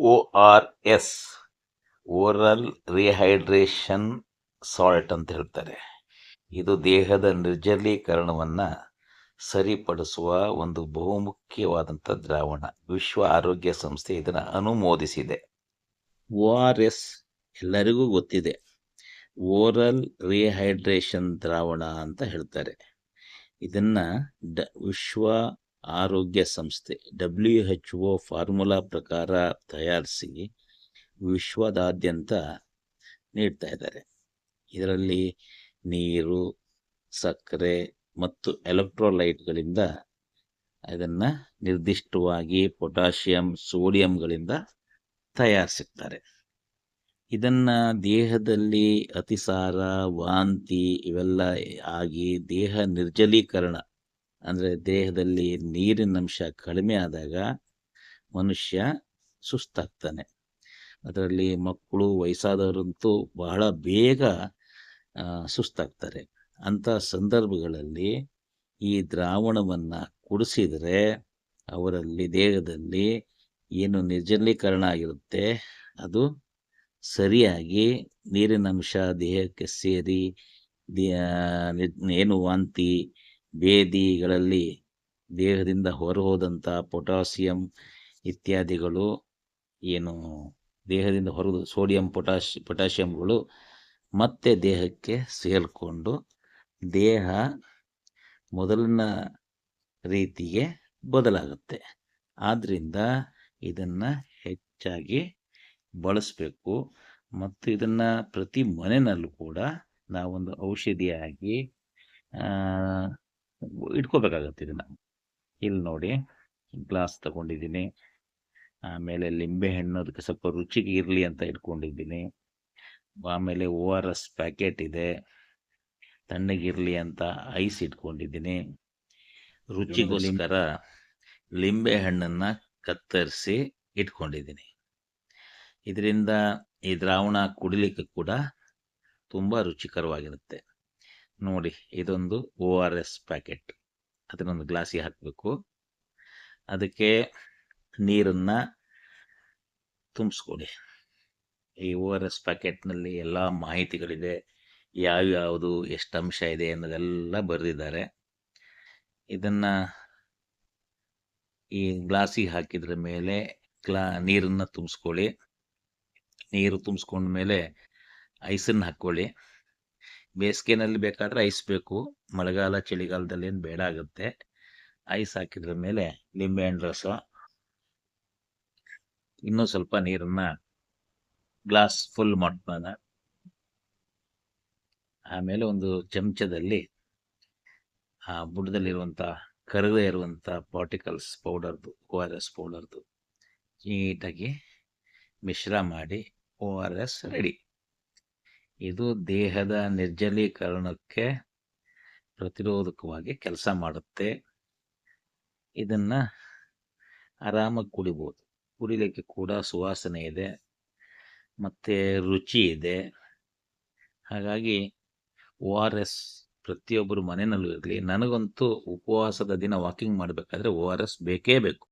O R S oral rehydration salt ಅಂತ ಹೇಳ್ತಾರೆ. ಇದು ದೇಹದ ನಿರ್ಜಲೀಕರಣವನ್ನು ಸರಿಪಡಿಸುವ ಒಂದು ಬಹುಮುಖ್ಯವಾದಂಥ ದ್ರಾವಣ. ವಿಶ್ವ ಆರೋಗ್ಯ ಸಂಸ್ಥೆ ಇದನ್ನು ಅನುಮೋದಿಸಿದೆ. ಒ ಆರ್ ಎಸ್ ಎಲ್ಲರಿಗೂ ಗೊತ್ತಿದೆ. ಓರಲ್ ರಿಹೈಡ್ರೇಷನ್ ದ್ರಾವಣ ಅಂತ ಹೇಳ್ತಾರೆ. ಇದನ್ನು ಡ ವಿಶ್ವ ಆರೋಗ್ಯ ಸಂಸ್ಥೆ ಡಬ್ಲ್ಯೂ ಎಚ್ ಒ ಫಾರ್ಮುಲಾ ಪ್ರಕಾರ ತಯಾರಿಸಿ ವಿಶ್ವದಾದ್ಯಂತ ನೀಡ್ತಾ ಇದ್ದಾರೆ. ಇದರಲ್ಲಿ ನೀರು, ಸಕ್ಕರೆ ಮತ್ತು ಎಲೆಕ್ಟ್ರೋಲೈಟ್ಗಳಿಂದ ಅದನ್ನು ನಿರ್ದಿಷ್ಟವಾಗಿ ಪೊಟ್ಯಾಷಿಯಂ, ಸೋಡಿಯಂಗಳಿಂದ ತಯಾರಿಸುತ್ತಾರೆ ಇದನ್ನು ದೇಹದಲ್ಲಿ ಅತಿಸಾರ, ವಾಂತಿ ಇವೆಲ್ಲ ಆಗಿ ದೇಹ ನಿರ್ಜಲೀಕರಣ ಅಂದರೆ ದೇಹದಲ್ಲಿ ನೀರಿನ ಅಂಶ ಕಡಿಮೆ ಆದಾಗ ಮನುಷ್ಯ ಸುಸ್ತಾಗ್ತಾನೆ. ಅದರಲ್ಲಿ ಮಕ್ಕಳು ವಯಸ್ಸಾದವರಂತೂ ಬಹಳ ಬೇಗ ಸುಸ್ತಾಗ್ತಾರೆ. ಅಂಥ ಸಂದರ್ಭಗಳಲ್ಲಿ ಈ ದ್ರಾವಣವನ್ನು ಕುಡಿಸಿದರೆ ಅವರಲ್ಲಿ ದೇಹದಲ್ಲಿ ಏನು ನಿರ್ಜಲೀಕರಣ ಆಗಿರುತ್ತೆ, ಅದು ಸರಿಯಾಗಿ ನೀರಿನ ಅಂಶ ದೇಹಕ್ಕೆ ಸೇರಿ ಏನು ವಾಂತಿ ಬೇದಿಗಳಲ್ಲಿ ದೇಹದಿಂದ ಹೊರಹೋದಂಥ ಪೊಟ್ಯಾಸಿಯಂ ಇತ್ಯಾದಿಗಳು ಏನು ದೇಹದಿಂದ ಹೊರದು ಸೋಡಿಯಂ ಪೊಟ್ಯಾಶ್ ಪೊಟ್ಯಾಷಿಯಂಗಳು ಮತ್ತೆ ದೇಹಕ್ಕೆ ಸೇರಿಕೊಂಡು ದೇಹ ಮೊದಲಿನ ರೀತಿಗೆ ಬದಲಾಗುತ್ತೆ. ಆದ್ದರಿಂದ ಇದನ್ನು ಹೆಚ್ಚಾಗಿ ಬಳಸಬೇಕು ಮತ್ತು ಇದನ್ನು ಪ್ರತಿ ಮನೆಯಲ್ಲೂ ಕೂಡ ನಾವೊಂದು ಔಷಧಿಯಾಗಿ ಇಟ್ಕೋಬೇಕಾಗತ್ತೆ ಇದನ್ನು. ಇಲ್ಲಿ ನೋಡಿ ಗ್ಲಾಸ್ ತಗೊಂಡಿದ್ದೀನಿ. ಆಮೇಲೆ ಲಿಂಬೆಹಣ್ಣು ಅದಕ್ಕೆ ಸ್ವಲ್ಪ ರುಚಿಗೆ ಇರಲಿ ಅಂತ ಇಟ್ಕೊಂಡಿದ್ದೀನಿ. ಆಮೇಲೆ ಓ ಆರ್ ಎಸ್ ಪ್ಯಾಕೆಟ್ ಇದೆ. ತಣ್ಣಗಿರಲಿ ಅಂತ ಐಸ್ ಇಟ್ಕೊಂಡಿದ್ದೀನಿ. ರುಚಿಗೋಸ್ಕರ ಲಿಂಬೆ ಹಣ್ಣನ್ನು ಕತ್ತರಿಸಿ ಇಟ್ಕೊಂಡಿದ್ದೀನಿ. ಇದರಿಂದ ಈ ದ್ರಾವಣ ಕುಡಿಲಿಕ್ಕೆ ಕೂಡ ತುಂಬ ರುಚಿಕರವಾಗಿರುತ್ತೆ. ನೋಡಿ, ಇದೊಂದು ಓ ಆರ್ ಎಸ್ ಪ್ಯಾಕೆಟ್ ಅದನ್ನೊಂದು ಗ್ಲಾಸಿಗೆ ಹಾಕಬೇಕು. ಅದಕ್ಕೆ ನೀರನ್ನು ತುಂಬಿಸ್ಕೊಡಿ. ಈ ಓ ಆರ್ ಎಸ್ ಪ್ಯಾಕೆಟ್ನಲ್ಲಿ ಎಲ್ಲ ಮಾಹಿತಿಗಳಿದೆ. ಯಾವ್ಯಾವುದು, ಎಷ್ಟು ಅಂಶ ಇದೆ ಅನ್ನೋದೆಲ್ಲ ಬರೆದಿದ್ದಾರೆ. ಇದನ್ನು ಈ ಗ್ಲಾಸಿಗೆ ಹಾಕಿದ್ರ ಮೇಲೆ ಗ್ಲಾ, ನೀರನ್ನು ತುಂಬಿಸ್ಕೊಳ್ಳಿ ನೀರು ತುಂಬಿಸ್ಕೊಂಡ ಮೇಲೆ ಐಸನ್ನು ಹಾಕ್ಕೊಳ್ಳಿ. ಬೇಸಿಗೆನಲ್ಲಿ ಬೇಕಾದರೆ ಐಸ್ ಬೇಕು. ಮಳೆಗಾಲ, ಚಳಿಗಾಲದಲ್ಲಿ ಏನು ಬೇಡ ಆಗುತ್ತೆ. ಐಸ್ ಹಾಕಿದ್ರ ಮೇಲೆ ನಿಂಬೆಹಣ್ಣು ರಸ, ಇನ್ನೂ ಸ್ವಲ್ಪ ನೀರನ್ನು ಗ್ಲಾಸ್ ಫುಲ್ ಮಾಡ್ಬೋದ ಆಮೇಲೆ ಒಂದು ಚಮಚದಲ್ಲಿ ಆ ಬುಡದಲ್ಲಿರುವಂಥ ಕರಗದೇ ಇರುವಂಥ ಪಾರ್ಟಿಕಲ್ಸ್ ಪೌಡರ್ದು ಓ ಆರ್ ಎಸ್ ಪೌಡರ್ದು ನೀಟಾಗಿ ಮಿಶ್ರ ಮಾಡಿ ಓ ಆರ್ ಎಸ್ ರೆಡಿ ಇದು ದೇಹದ ನಿರ್ಜಲೀಕರಣಕ್ಕೆ ಪ್ರತಿರೋಧಕವಾಗಿ ಕೆಲಸ ಮಾಡುತ್ತೆ. ಇದನ್ನು ಆರಾಮಾಗಿ ಕುಡಿಬೋದು. ಕುಡಿಲಿಕ್ಕೆ ಕೂಡ ಸುವಾಸನೆ ಇದೆ, ಮತ್ತು ರುಚಿ ಇದೆ. ಹಾಗಾಗಿ ಓ ಆರ್ ಎಸ್ ಪ್ರತಿಯೊಬ್ಬರು ಮನೆಯಲ್ಲೂ ಇರಲಿ, ನನಗಂತೂ ಉಪವಾಸದ ದಿನ ವಾಕಿಂಗ್ ಮಾಡಬೇಕಾದ್ರೆ ಓ ಆರ್ ಎಸ್ ಬೇಕೇ ಬೇಕು.